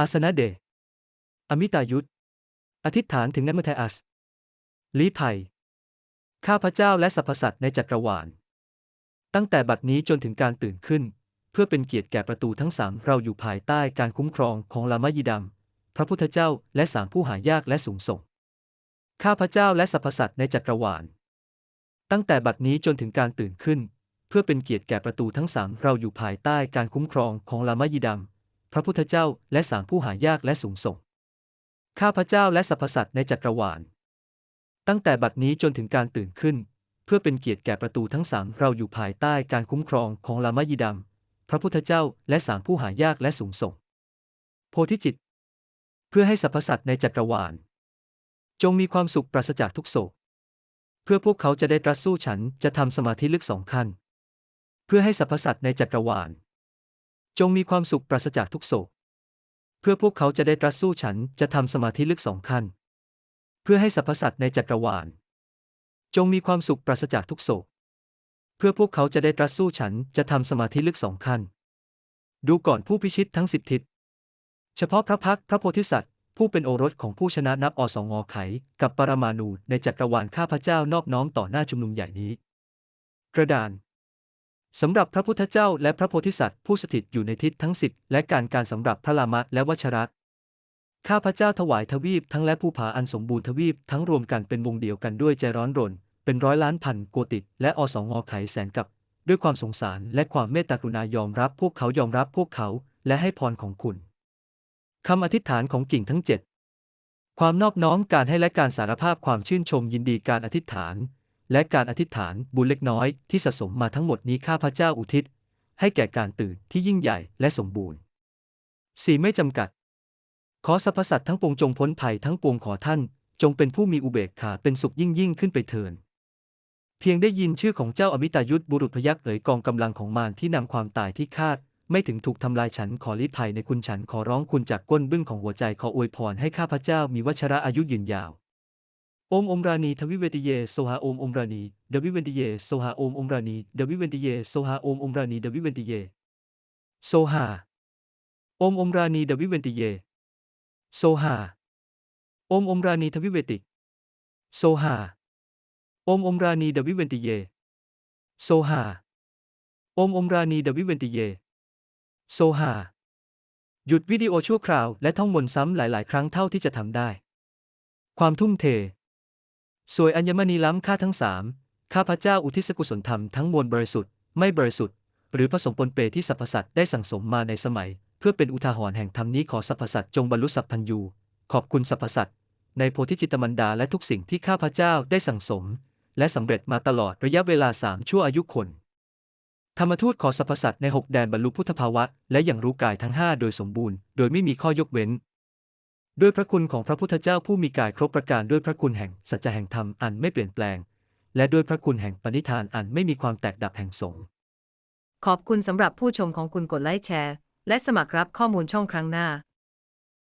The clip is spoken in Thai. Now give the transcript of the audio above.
อาสนะเด อมิตายุทธอธิษฐานถึงนัมเทอัส ลีภัย ข้าพเจ้าและสรรพสัตว์ในจักรวาล ตั้งแต่บัดนี้จนถึงการตื่นขึ้น เพื่อเป็นเกียรติแก่ประตูทั้งสามเราอยู่ภายใต้การคุ้มครองของลามยิดัม พระพุทธเจ้าและสามผู้หายากและสูงส่ง ข้าพเจ้าและสรรพสัตว์ในจักรวาล ตั้งแต่บัดนี้จนถึงการตื่นขึ้น เพื่อเป็นเกียรติแก่ประตูทั้งสามเราอยู่ภายใต้การคุ้มครองของลามยิดัม ระพุทธเจ้าและสามผู้หายากและสูงส่ง ข้าพระเจ้าและสรรพสัตว์ในจักรวาล ตั้งแต่บัดนี้จนถึงการตื่นขึ้น เพื่อเป็นเกียรติแก่ประตูทั้งสามเราอยู่ภายใต้การคุ้มครองของลามยิดัมพระพุทธเจ้าและสามผู้หายากและสูงส่ง โพธิจิต เพื่อให้สรรพสัตว์ในจักรวาล จงมีความสุขปราศจากทุกโศก เพื่อพวกเขาจะได้ตรัสสู้ฉันจะทำสมาธิลึกสองขั้นเพื่อให้สรรพสัตว์ในจักรวาล จงมีความสุขปราศจากทุกโศก เพื่อพวกเขาจะได้ตรัสสู้ฉันจะทำสมาธิลึกสองขั้น เพื่อให้สรรพสัตว์ในจักรวาล จงมีความสุขปราศจากทุกโศก เพื่อพวกเขาจะได้ตรัสสู้ฉันจะทำสมาธิลึกสองขั้น ดูก่อนผู้พิชิตทั้งสิบทิศ เฉพาะพระพักพระโพธิสัตว์ ผู้เป็นโอรสของผู้ชนะนับอสองอไข กับปรมาณูในจักรวาลข้าพเจ้านอบน้อมต่อหน้าชุมนุมใหญ่นี้ กระดาน สำหรับพระพุทธเจ้าและพระโพธิสัตว์ผู้สถิตอยู่ในทิศทั้งสิบและการการสำหรับพระลามะและวัชระข้าพระเจ้าถวายทวีปทั้งและภูผาอันสมบูรณ์ทวีปทั้งรวมกันเป็นวงเดียวกันด้วยใจร้อนรน เป็นร้อยล้านพันโกติและอสองอไขแสนกับ ด้วยความสงสารและความเมตตากรุณายอมรับพวกเขายอมรับพวกเขาและให้พรของคุณคำอธิษฐานของกิ่งทั้งเจ็ดความนอบน้อมการให้และการสารภาพความชื่นชมยินดีการอธิษฐาน และการอธิษฐานบุญเล็กน้อยที่สะสมมาทั้งหมดนี้ข้าพเจ้าอุทิศ ให้แก่การตื่นที่ยิ่งใหญ่และสมบูรณ์สี่ไม่จำกัด ขอสรรพสัตว์ทั้งปวงจงพ้นภัยทั้งปวงขอท่าน จงเป็นผู้มีอุเบกขาเป็นสุขยิ่งยิ่งขึ้นไปเถินเพียงได้ยินชื่อของเจ้าอมิตายุทธบุรุษพยักษ์เอ๋ยกองกำลังของมารที่นำความตายที่คาด ไม่ถึงถูกทำลายฉันขอลี้ภัยในคุณฉันขอร้องคุณจากก้นบึ้งของหัวใจขออวยพรให้ข้าพเจ้ามีวัชระอายุยืนยาว โอมอมรานีทวิเวติเยโซหาโอมอมรานีเดวิเวนติเยโซหาโอมอมรานีเดวิเวนติเยโซหาโอมอมรานีเดวิเวนติเยโซหาโอมอมรานีเดวิเวนติเยโซหาโอมอมรานีทวิเวติโซหาโอมอมรานีเดวิเวนติเยโซหาโอมอมรานีเดวิเวนติเยโซหาหยุดวิดีโอชั่วคราวและท่องมนต์ซ้ำหลาย ๆ ครั้งเท่าที่จะทำได้ ความทุ่มเท สวยอัญมณีล้ำค่าทั้งสามข้าพเจ้าอุทิศกุศลธรรมทั้งมวลบริสุทธิ์ไม่บริสุทธิ์ หรือผสมปนเปที่สรรพสัตว์ได้สั่งสมมาในสมัย เพื่อเป็นอุทาหรณ์แห่งธรรมนี้ขอสรรพสัตว์จงบรรลุสัพพัญญูขอบคุณสรรพสัตว์ในโพธิจิตมันดาและทุกสิ่งที่ข้าพเจ้าได้สั่งสม และสำเร็จมาตลอดระยะเวลาสามชั่วอายุคน ธรรมทูตขอสรรพสัตว์ในหกแดนบรรลุพุทธภาวะ และอย่างรู้กายทั้งห้าโดยสมบูรณ์ โดยไม่มีข้อยกเว้น ด้วยพระคุณของพระพุทธเจ้าผู้มีกายครบประการด้วยพระคุณแห่งสัจจะแห่งธรรมอันไม่เปลี่ยนแปลง และด้วยพระคุณแห่งปณิธานอันไม่มีความแตกดับแห่งสงฆ์ขอบคุณสำหรับผู้ชมของคุณกดไลค์แชร์ และสมัครรับข้อมูลช่องครั้งหน้า